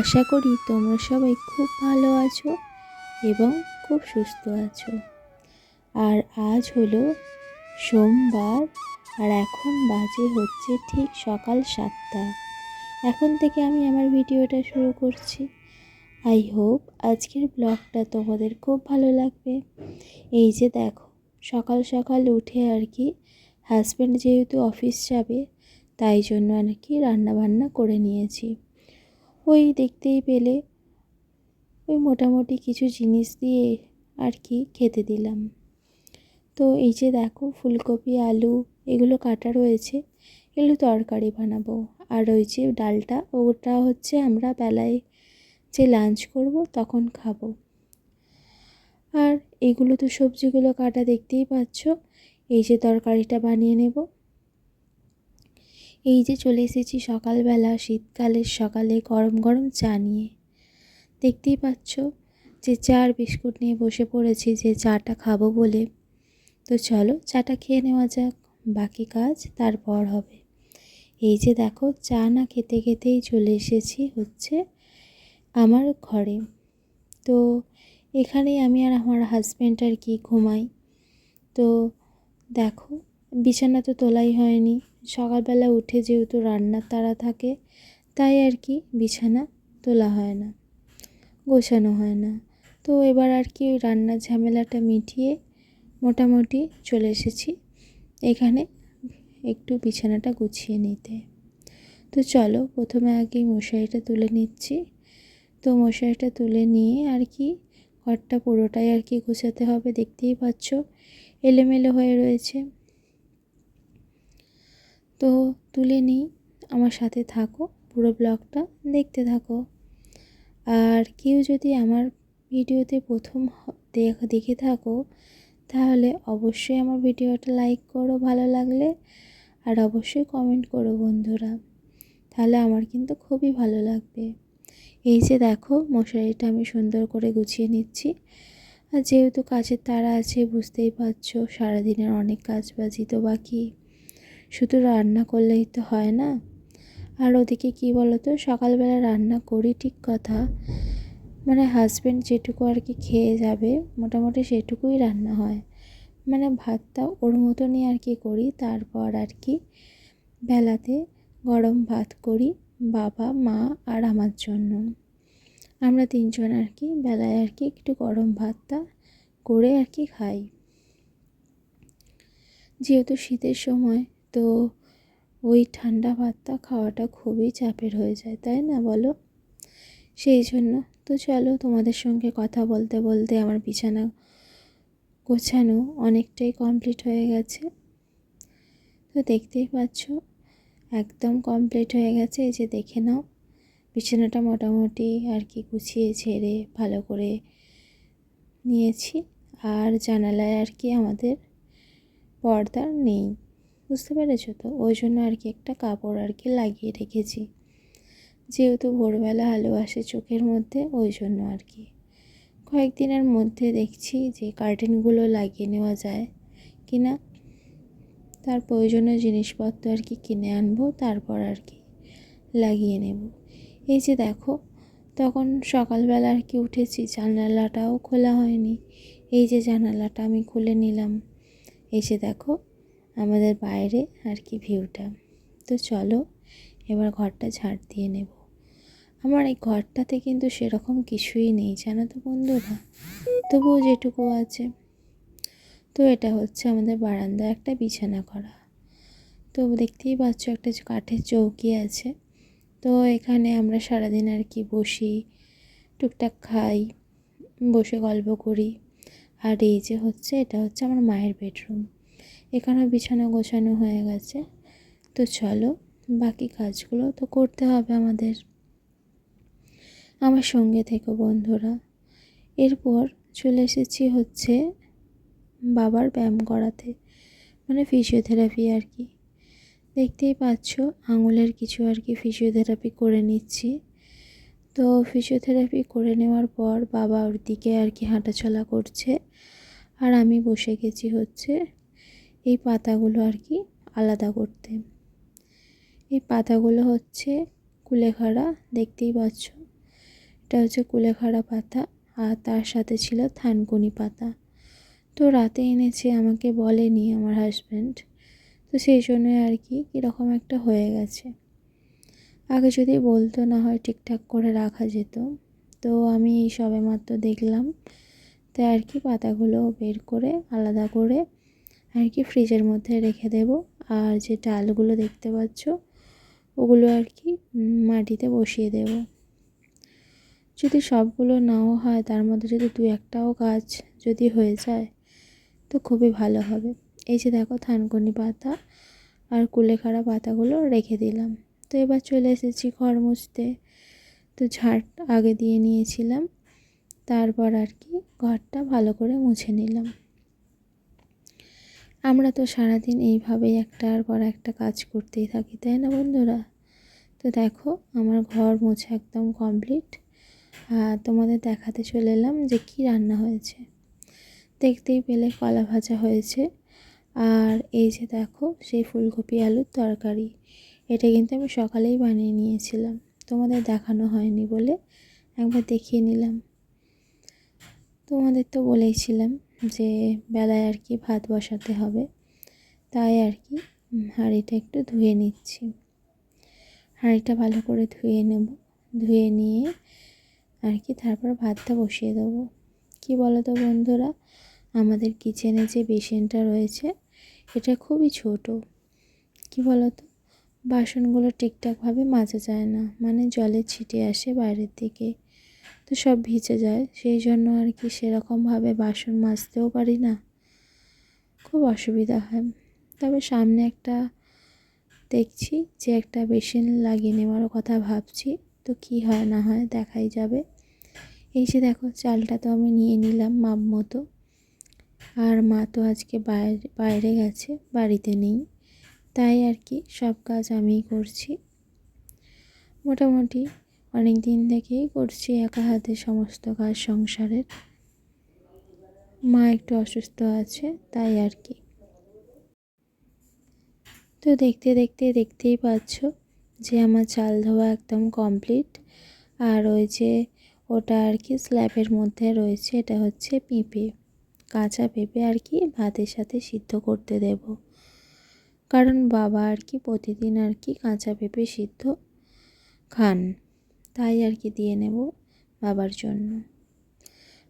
আশা করি তোমরা সবাই খুব ভালো আছো এবং খুব সুস্থ আছো। আর আজ হলো সোমবার, আর এখন বাজে হচ্ছে ঠিক সকাল সাতটা। এখন থেকে আমি আমার ভিডিওটা শুরু করছি। আই হোপ আজকের ব্লগটা তোমাদের খুব ভালো লাগবে। এই যে দেখো, সকাল সকাল উঠে আর কি হাজব্যান্ড যেহেতু অফিস যাবে, তাই জন্য আর কি রান্নাবান্না করে নিয়েছি। ওই দেখতেই পেলে। ওই মোটামুটি কিছু জিনিস দিয়ে আর কি খেতে দিলাম। তো এই যে দেখো, ফুলকপি, আলু, এগুলো কাটা রয়েছে। এগুলো তরকারি বানাবো। আর ওই যে ডালটা, ওটা হচ্ছে আমরা বেলায় যে লাঞ্চ করব, তখন খাব। আর এগুলো তো সবজিগুলো কাটা দেখতেই পাচ্ছ। এই যে তরকারিটা বানিয়ে নেব। এই যে চলে এসেছি সকালবেলা শীতকালের সকালে গরম গরম চা নিয়ে। দেখতেই পাচ্ছ যে চা আর বিস্কুট নিয়ে বসে পড়েছি যে চাটা খাব বলে। তো চলো চাটা খেয়ে নেওয়া যাক, বাকি কাজ তারপর হবে। এই যে দেখো চা না খেতে খেতেই চলে এসেছি হচ্ছে আমার ঘরে। তো এখানেই আমি আর আমার হাজব্যান্ড আর কি ঘুমাই। তো দেখো বিছানা তো তোলাই হয়নি। সকালবেলা উঠে যেহেতু রান্নার তাড়া থাকে, তাই আর কি বিছানা তোলা হয় না, গোছানো হয় না। তো এবার আর কি ওই রান্নার ঝামেলাটা মিটিয়ে মোটামুটি চলে এসেছি এখানে একটু বিছানাটা গুছিয়ে নিতে। তো চলো প্রথমে আগে মশারিটা তুলে নিচ্ছি। তো মশারিটা তুলে নিয়ে আর কি ঘরটা পুরোটাই আর কি গোছাতে হবে, দেখতেই পাচ্ছ, এলোমেলো হয়ে রয়েছে। তো তুলে নিই, আমার সাথে থাকো, পুরো ব্লগটা দেখতে থাকো। আর কেউ যদি আমার ভিডিওতে প্রথম দেখে থাকো, তাহলে অবশ্যই আমার ভিডিওটা লাইক করো ভালো লাগলে, আর অবশ্যই কমেন্ট করো বন্ধুরা, তাহলে আমার কিন্তু খুবই ভালো লাগবে। এই যে দেখো, মশারিটা আমি সুন্দর করে গুছিয়ে নিচ্ছি। আর যেহেতু কাজের তারা আছে, বুঝতেই পারছ, সারাদিনের অনেক কাজ বাজি তো বাকি। শুধু রান্না করলেই তো হয় না। আর ওদিকে কী বলো তো সকালবেলা রান্না করি ঠিক কথা মানে হাজব্যান্ড যেটুকু আর কি খেয়ে যাবে, মোটামুটি সেটুকুই রান্না হয়। মানে ভাতটা ওর মতনই আর কি করি, তারপর আর কি বেলাতে গরম ভাত করি, বাবা, মা আর আমার জন্য। আমরা তিনজন আর কি বেলায় আর কি একটু গরম ভাতটা করে আর কি খাই। যেহেতু শীতের সময় তো ওই ঠান্ডা ভাতটা খাওয়াটা খুবই চাপের হয়ে যায়, তাই না বলো? সেই জন্য। তো চলো তোমাদের সঙ্গে কথা বলতে বলতে আমার বিছানা গোছানো অনেকটাই কমপ্লিট হয়ে গেছে। তো দেখতেই পাচ্ছ, একদম কমপ্লিট হয়ে গেছে। এই যে দেখে নাও, বিছানাটা মোটামুটি আর কি গুছিয়ে ছেড়ে ভালো করে নিয়েছি। আর জানালায় আর কি আমাদের পর্দা নেই। বুঝতে পেরেছ তো? ওই জন্য আর কি একটা কাপড় আর কি লাগিয়ে রেখেছি। যেহেতু ভোরবেলা আলো আসে চোখের মধ্যে, ওই জন্য আর কি। কয়েকদিনের মধ্যে দেখছি যে কার্টেনগুলো লাগিয়ে নেওয়া যায় কি না তার প্রয়োজনীয় জিনিসপত্র আর কি কিনে আনব, তারপর আর কি লাগিয়ে নেব। এই যে দেখো, তখন সকালবেলা আর কি উঠেছি, জানালাটাও খোলা হয়নি। এই যে জানালাটা আমি খুলে নিলাম। এসে দেখো আমাদের বাইরে আর কি ভিউটা তো চলো, এবার ঘরটা ঝাড় দিয়ে নেব। আমার এই ঘরটাতে কিন্তু সেরকম কিছুই নেই, জানো তো বন্ধুরা? তবুও যেটুকু আছে। তো এটা হচ্ছে আমাদের বারান্দা, একটা বিছানা করা। তো দেখতেই পাচ্ছ একটা কাঠের চৌকি আছে। তো এখানে আমরা সারাদিন আর কি বসি, টুকটাক খাই, বসে গল্প করি। আর এই যে হচ্ছে, এটা হচ্ছে আমার মায়ের বেডরুম এখানেও বিছানা গোছানো হয়ে গেছে। তো চলো, বাকি কাজগুলো তো করতে হবে আমাদের। আমার সঙ্গে থেকো বন্ধুরা। এরপর চলে এসেছি হচ্ছে বাবার ব্যায়াম করাতে মানে ফিজিওথেরাপি আর কি। দেখতেই পাচ্ছ, আঙুলের কিছু আর কি ফিজিওথেরাপি করে নিচ্ছি। তো ফিজিওথেরাপি করে নেওয়ার পর বাবা ওর দিকে আর কি হাঁটাচলা করছে। আর আমি বসে গেছি হচ্ছে এই পাতাগুলো আর কি আলাদা করতে। এই পাতাগুলো হচ্ছে কুলেখাড়া, দেখতেই পাচ্ছ। এটা হচ্ছে কুলেখাড়া পাতা আর তার সাথে ছিল থানকুনি পাতা। তো রাতে এনেছে, আমাকে বলেনি আমার হাজব্যান্ড তো সেই জন্য আর কি কীরকম একটা হয়ে গেছে। আগে যদি বলতো না হয় ঠিকঠাক করে রাখা যেত। তো আমি এই সবে মাত্র দেখলাম। তাই আর কি পাতাগুলো বের করে আলাদা করে আর কি ফ্রিজের মধ্যে রেখে দেব। আর যে ডালগুলো দেখতে পাচ্ছ, ওগুলো আর কি মাটিতে বসিয়ে দেব। যদি সবগুলো নাও হয়, তার মধ্যে যদি দু একটাও গাছ যদি হয়ে যায়, তো খুবই ভালো হবে। এই যে দেখো থানকুনি পাতা আর কুলেখাড়া পাতাগুলো রেখে দিলাম। তো এবার চলে এসেছি ঘর মুছতে। তো ঝাড় আগে দিয়ে নিয়েছিলাম, তারপর আর কি ঘরটা ভালো করে মুছে নিলাম। আমরা তো সারাদিন এইভাবেই একটার পর একটা কাজ করতেই থাকি, তাই না বন্ধুরা? তো দেখো, আমার ঘর মোছা একদম কমপ্লিট আর তোমাদের দেখাতে চলে এলাম যে কি রান্না হয়েছে। দেখতেই পেলে কলা ভাজা হয়েছে। আর এই যে দেখো, সেই ফুলকপি আলুর তরকারি। এটা কিন্তু আমি সকালেই বানিয়ে নিয়েছিলাম। তোমাদের দেখানো হয়নি বলে একবার দেখিয়ে নিলাম। তোমাদের তো বলেইছিলাম যে বেলায় আর কি ভাত বসাতে হবে, তাই আর কি হাঁড়িটা একটু ধুয়ে নিচ্ছি। হাঁড়িটা ভালো করে ধুয়ে নেব, ধুয়ে নিয়ে আর কি তারপর ভাতটা বসিয়ে দেবো। কি বলো তো বন্ধুরা, আমাদের কিচেনে যে বেসিনটা রয়েছে, এটা খুবই ছোট। কি বলো তো বাসনগুলো ঠিকঠাকভাবে মাজা যায় না মানে জলে ছিটে আসে বাইরের দিকে। তো সব ভিজে যায়। সেই জন্য আর কি সেরকমভাবে বাসন মাজতেও পারি না। খুব অসুবিধা হয়। তবে সামনে একটা দেখছি যে একটা বেসিন লাগিয়ে নেওয়ারও কথা ভাবছি। তো কি হয় না হয় দেখাই যাবে। এই যে দেখো, চালটা তো আমি নিয়ে নিলাম মাপ মতো আর মা তো আজকে বাইরে বাইরে গেছে, বাড়িতে নেই। তাই আর কি সব কাজ আমিই করছি। মোটামুটি অনেক দিন থেকেই করছি একা হাতে সমস্ত কাজ সংসারের। মা একটু অসুস্থ আছে, তাই আর কি। তো দেখতে দেখতে দেখতেই পাচ্ছ যে আমার চাল ধোয়া একদম কমপ্লিট। আর ওই যে ওটা আর কি স্ল্যাবের মধ্যে রয়েছে, এটা হচ্ছে পেঁপে। কাঁচা পেঁপে আর কি ভাতের সাথে সিদ্ধ করতে দেব। কারণ বাবা আর কি প্রতিদিন আর কি কাঁচা পেঁপে সিদ্ধ খান। তাই আর কি দিয়ে নেব বাবার জন্য।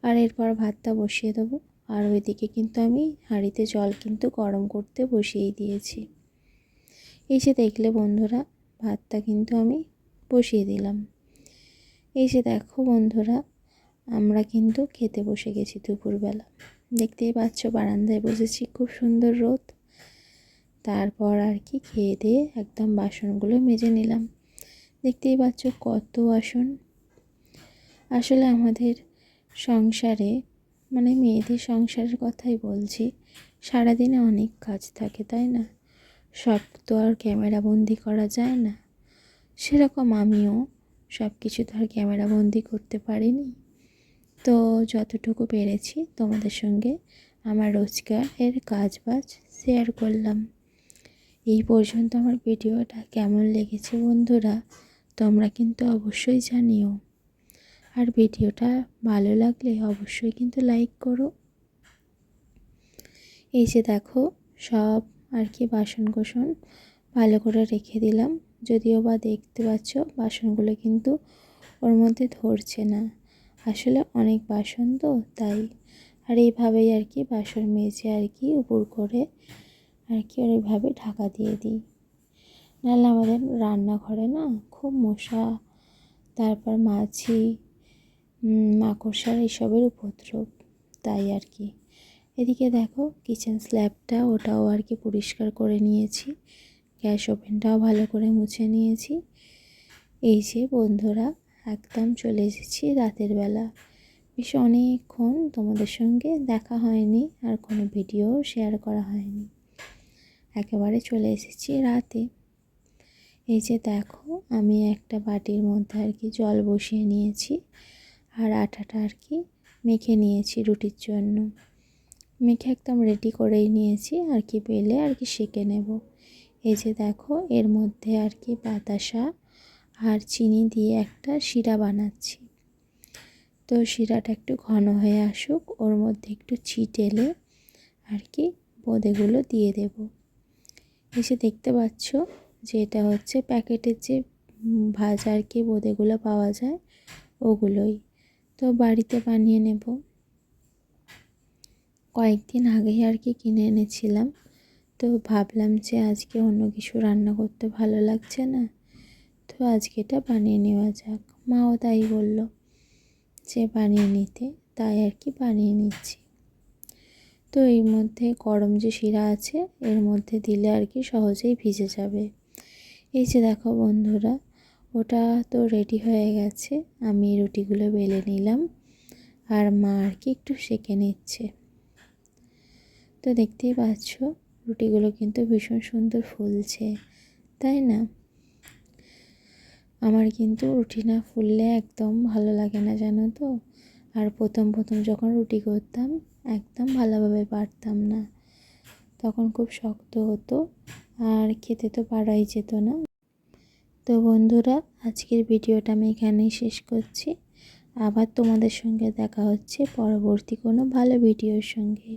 আর এরপর ভাতটা বসিয়ে দেবো। আর ওইদিকে কিন্তু আমি হাঁড়িতে জল কিন্তু গরম করতে বসিয়েই দিয়েছি। যে দেখলে বন্ধুরা, ভাতটা কিন্তু আমি বসিয়ে দিলাম। যে দেখো বন্ধুরা, আমরা কিন্তু খেতে বসে গেছি দুপুরবেলা। দেখতেই পাচ্ছ বারান্দায় বসেছি, খুব সুন্দর রোদ। তারপর আর কি খেয়ে দিয়ে একদম বাসনগুলো মেজে নিলাম। দেখতেই পাচ্ছ কত আসন। আসলে আমাদের সংসারে মানে মেয়েদের সংসারের কথাই বলছি, সারাদিনে অনেক কাজ থাকে, তাই না? সব তো আর ক্যামেরা বন্দি করা যায় না। সেরকম আমিও সব কিছু তো আর ক্যামেরা বন্দি করতে পারিনি। তো যতটুকু পেরেছি তোমাদের সঙ্গে আমার রোজগারের কাজ বাজ শেয়ার করলাম। এই পর্যন্ত আমার ভিডিওটা কেমন লেগেছে বন্ধুরা তোমরা কিন্তু অবশ্যই জানিও। আর ভিডিওটা ভালো লাগলে অবশ্যই কিন্তু লাইক করো। এই যে দেখো, সব আর কি বাসন কোসন ভালো করে রেখে দিলাম। যদিও বা দেখতে পাচ্ছ, বাসনগুলো কিন্তু ওর মধ্যে ধরছে না। আসলে অনেক বাসন তো, তাই। আর এইভাবেই আর কি বাসন মেজে আর কি উপর করে আর কি ওইভাবে ঢাকা দিয়ে দিই। নাহলে আমাদের রান্নাঘরে না খুব মশা, তারপর মাছি মাকড়সার এইসবের উপদ্রব, তাই আর কি। এদিকে দেখো কিচেন স্ল্যাবটা ওটাও আর কি পরিষ্কার করে নিয়েছি, গ্যাস ওভেনটাও ভালো করে মুছে নিয়েছি। এই যে বন্ধুরা, একদম চলে এসেছি রাতের বেলা। বেশ অনেকক্ষণ তোমাদের সঙ্গে দেখা হয়নি আর কোনো ভিডিও শেয়ার করা হয়নি। একেবারে চলে এসেছি রাতে। এই যে দেখো, আমি একটা বাটির মধ্যে আর কি জল বসিয়ে নিয়েছি আর আটাটা আর কি মেখে নিয়েছি রুটির জন্য। মেখে একদম রেডি করেই নিয়েছি, আর কি বেলে আর কি সেঁকে নেব। এই যে দেখো, এর মধ্যে আর কি বাতাসা আর চিনি দিয়ে একটা শিরা বানাচ্ছি। তো শিরাটা একটু ঘন হয়ে আসুক, ওর মধ্যে একটু ছিট এলে আর কি বোঁদেগুলো দিয়ে দেব। এসে দেখতে পাচ্ছ যে এটা হচ্ছে প্যাকেটের যে উম, ভাজা আর কি বোঁদেগুলো পাওয়া যায় ওগুলোই। তো বাড়িতে বানিয়ে নেব। কয়েকদিন আগেই আর কি কিনে এনেছিলাম। তো ভাবলাম যে আজকে অন্য কিছু রান্না করতে ভালো লাগছে না। তো আজকে এটা বানিয়ে নেওয়া যাক। মাও তাই বলল যে বানিয়ে নিতে। তাই আর কি বানিয়ে নিচ্ছি। তো এর মধ্যে গরম যে শিরা আছে এর মধ্যে দিলে আর কি সহজেই ভিজে যাবে। এই যে দেখো বন্ধুরা, ওটা তো রেডি হয়ে গেছে। আমি রুটিগুলো বেলে নিলাম আর মা আর কি একটু সেঁকে নিচ্ছে। তো দেখতেই পাচ্ছ, রুটিগুলো কিন্তু ভীষণ সুন্দর ফুলছে, তাই না? আমার কিন্তু রুটি না ফুললে একদম ভালো লাগে না, জানো তো? আর প্রথম প্রথম যখন রুটি করতাম, একদম ভালোভাবে পারতাম না। তখন খুব শক্ত হতো আর খেতে তো পারাই যেত না। তো বন্ধুরা, আজকের ভিডিওটা আমি এখানেই শেষ করছি। আবার তোমাদের সঙ্গে দেখা হচ্ছে পরবর্তী কোনো ভালো ভিডিওর সঙ্গে।